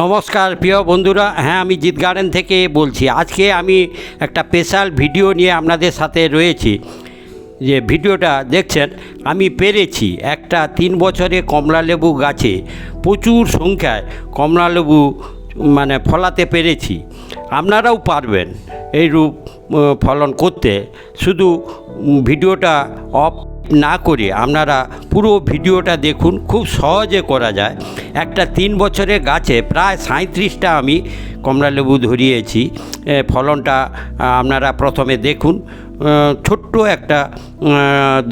নমস্কার, প্রিয় বন্ধুরা। হ্যাঁ আমি জিৎ গার্ডেন থেকে বলছি। আজকে আমি একটা স্পেশাল ভিডিও নিয়ে আপনাদের সাথে রয়েছি। যে ভিডিওটা দেখছেন, আমি পেরেছি একটা তিন বছরে কমলালেবু গাছে প্রচুর সংখ্যায় কমলালেবু মানে ফলাতে পেরেছি। আপনারাও পারবেন এই রূপ ফলন করতে। শুধু ভিডিওটা অফ না করে আপনারা পুরো ভিডিওটা দেখুন, খুব সহজে করা যায়। একটা তিন বছরের গাছে প্রায় সাঁত্রিশটা আমি কমলালেবু ধরিয়েছি। ফলনটা আপনারা প্রথমে দেখুন। ছোট্ট একটা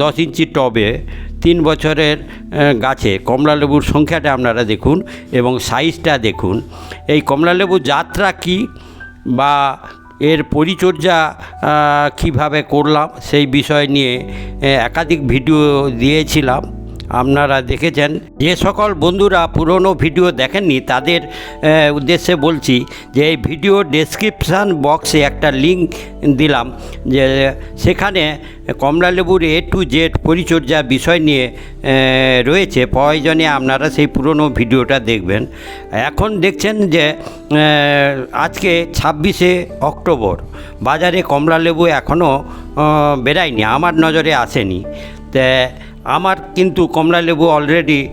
দশ ইঞ্চি টবে তিন বছরের গাছে কমলালেবুর সংখ্যাটা আপনারা দেখুন এবং সাইজটা দেখুন। এই কমলালেবুর যাত্রা কী বা এর পরিচর্যা কীভাবে করলাম সেই বিষয় নিয়ে একাধিক ভিডিও দিয়েছিলাম। আপনারা দেখেছেন যে সকল বন্ধুরা পুরনো ভিডিও দেখেননি, তাদের উদ্দেশ্যে বলছি যে এই ভিডিও ডেসক্রিপশান বক্সে একটা লিঙ্ক দিলাম যে সেখানে কমলালেবুর এ টু জেড পরিচর্যা বিষয় নিয়ে রয়েছে। প্রয়োজনে আপনারা সেই পুরনো ভিডিওটা দেখবেন। এখন দেখছেন যে আজকে ছাব্বিশে অক্টোবর, বাজারে কমলালেবু এখনও বেরায়নি আমার নজরে আসেনি। তা আমার কিন্তু কমলালেবু অলরেডি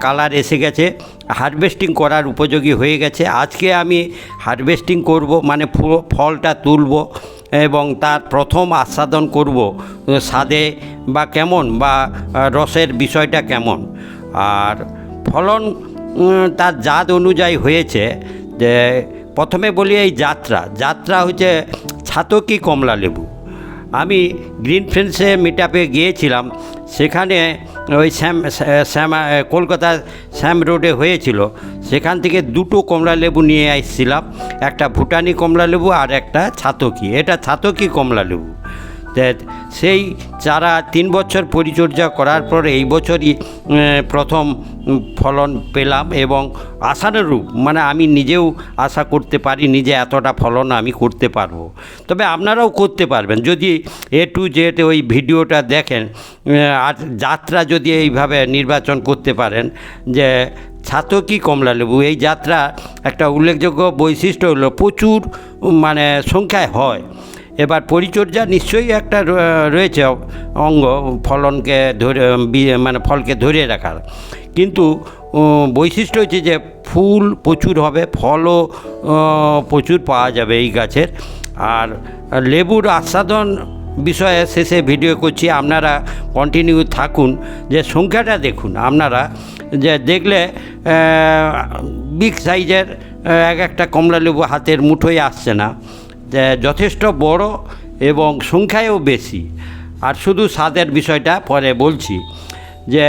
কালার এসে গেছে। হারভেস্টিং করার উপযোগী হয়ে গেছে। আজকে আমি হারভেস্টিং করব মানে ফলটা তুলব এবং তার প্রথম আস্বাদন করব স্বাদে বা কেমন বা রসের বিষয়টা কেমন। আর ফলন তার জাত অনুযায়ী হয়েছে যে, প্রথমে বলি এই যাত্রা। যাত্রা হচ্ছে ছাতকি কমলা লেবু। আমি গ্রিন ফ্রেন্ডসে মিট আপে গিয়েছিলাম। সেখানে ওই শ্যাম শ্যাম কলকাতা শ্যাম রোডে হয়েছিল। সেখান থেকে দুটো কমলা লেবু নিয়ে এসেছিলাম, একটা ভুটানি কমলা লেবু আর একটা ছাতকি। এটা ছাতকি কমলা লেবু। সেই চারা তিন বছর পরিচর্যা করার পর এই বছরই প্রথম ফলন পেলাম এবং আশানুরূপ মানে আমি নিজেও আশা করতে পারি নিজে এতটা ফলন আমি করতে পারব। তবে আপনারাও করতে পারবেন। যদি এ টু জেড ওই ভিডিওটা দেখেন আর যাত্রা যদি এইভাবে নির্বাচন করতে পারেন, যে ছাতকি কমলা লেবু? এই যাত্রা একটা উল্লেখযোগ্য বৈশিষ্ট্য হলো প্রচুর মানে সংখ্যায় হয়। এবার পরিচর্যা নিশ্চয়ই একটা রয়েছে অঙ্গ, ফলনকে ধরে মানে ফলকে ধরে রাখার। কিন্তু বৈশিষ্ট্য হচ্ছে যে ফুল প্রচুর হবে, ফলও প্রচুর পাওয়া যাবে এই গাছের। আর লেবুর আস্বাদন বিষয়ে শেষে ভিডিও করছি, আপনারা কন্টিনিউ থাকুন, যে সংখ্যাটা দেখুন, আপনারা যে দেখলে বিগ সাইজের এক একটা কমলা লেবু হাতের মুঠোয় আসছে না। যথেষ্ট বড় এবং সংখ্যায়ও বেশি। আর শুধু স্বাদের বিষয়টা পরে বলছি যে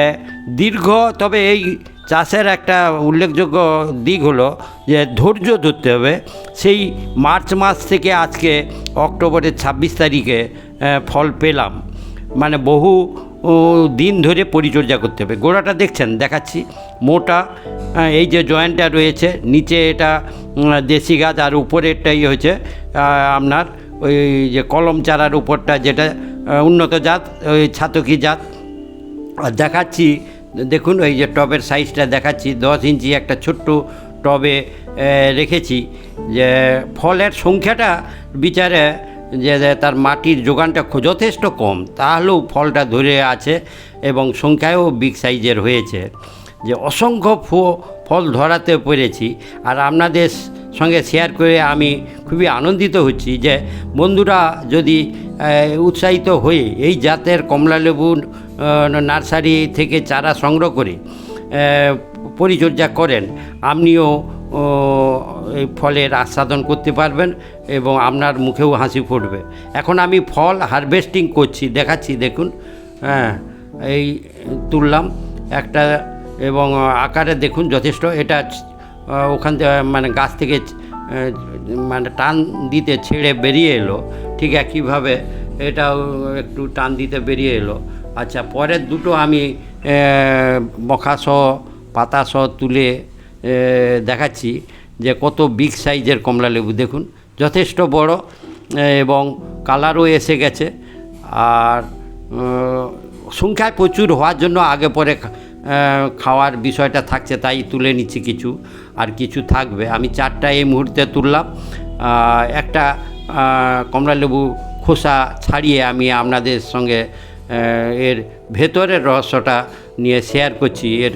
দীর্ঘ, তবে এই চাষের একটা উল্লেখযোগ্য দিক হলো যে ধৈর্য ধরতে হবে। সেই মার্চ মাস থেকে আজকে অক্টোবরের ছাব্বিশ তারিখে ফল পেলাম। মানে বহু দিন ধরে পরিচর্যা করতে হবে। গোড়াটা দেখছেন, দেখাচ্ছি। মোটা এই যে জয়েন্টটা রয়েছে, নিচে এটা দেশি গাছ, আর উপরেরটাই হয়েছে আপনার ওই যে কলম চারার উপরটা যেটা উন্নত জাত, ওই ছাতকি জাত। আর দেখাচ্ছি, দেখুন ওই যে টবের সাইজটা দেখাচ্ছি, দশ ইঞ্চি একটা ছোট্ট টবে রেখেছি। যে ফলের সংখ্যাটা বিচারে যে তার মাটির যোগানটা যথেষ্ট কম, তাহলেও ফলটা ধরে আছে এবং সংখ্যায়ও বিগ সাইজের হয়েছে। যে অসংখ্য ফল ধরাতে পেরেছি, আর আপনাদের সঙ্গে শেয়ার করে আমি খুবই আনন্দিত হচ্ছি যে বন্ধুরা যদি উৎসাহিত হয়ে এই জাতের কমলালেবু নার্সারি থেকে চারা সংগ্রহ করে পরিচর্যা করেন, আপনিও এই ফলের আস্বাদন করতে পারবেন এবং আপনার মুখেও হাসি ফুটবে। এখন আমি ফল হারভেস্টিং করছি, দেখাচ্ছি, দেখুন। হ্যাঁ এই তুললাম একটা এবং আকারে দেখুন যথেষ্ট। এটা ওখান থেকে মানে গাছ থেকে মানে টান দিতে ছেড়ে বেরিয়ে এলো। ঠিক একইভাবে এটাও একটু টান দিতে বেরিয়ে এলো। আচ্ছা পরের দুটো আমি মখাসহ পাতাসহ তুলে দেখাচ্ছি যে কত বিগ সাইজের কমলা লেবু। দেখুন, যথেষ্ট বড় এবং কালারও এসে গেছে। আর সংখ্যায় প্রচুর হওয়ার জন্য আগে পরে খাওয়ার বিষয়টা থাকছে, তাই তুলে নিচ্ছি কিছু, আর কিছু থাকবে। আমি চারটা এই মুহূর্তে তুললাম। একটা কমলালেবু খোসা ছাড়িয়ে আমি আপনাদের সঙ্গে এর ভেতরের রহস্যটা নিয়ে শেয়ার করছি। এর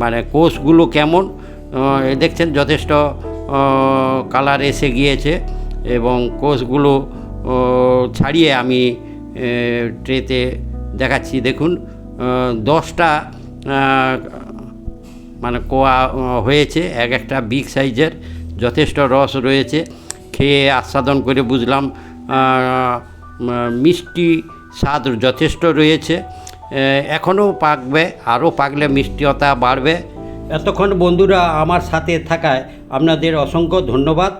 মানে কোষগুলো কেমন দেখছেন যথেষ্ট কালার এসে গিয়েছে এবং কোষগুলো ছাড়িয়ে আমি ট্রেতে দেখাচ্ছি। দেখুন দশটা মানে কোয়া হয়েছে, এক একটা বিগ সাইজের, যথেষ্ট রস রয়েছে। খেয়ে আস্বাদন করে বুঝলাম মিষ্টি স্বাদ যথেষ্ট রয়েছে। এখনও পাকবে আরও পাকলে মিষ্টিয়তা বাড়বে। এতক্ষণ বন্ধুরা আমার সাথে থাকায় আপনাদের অসংখ্য ধন্যবাদ।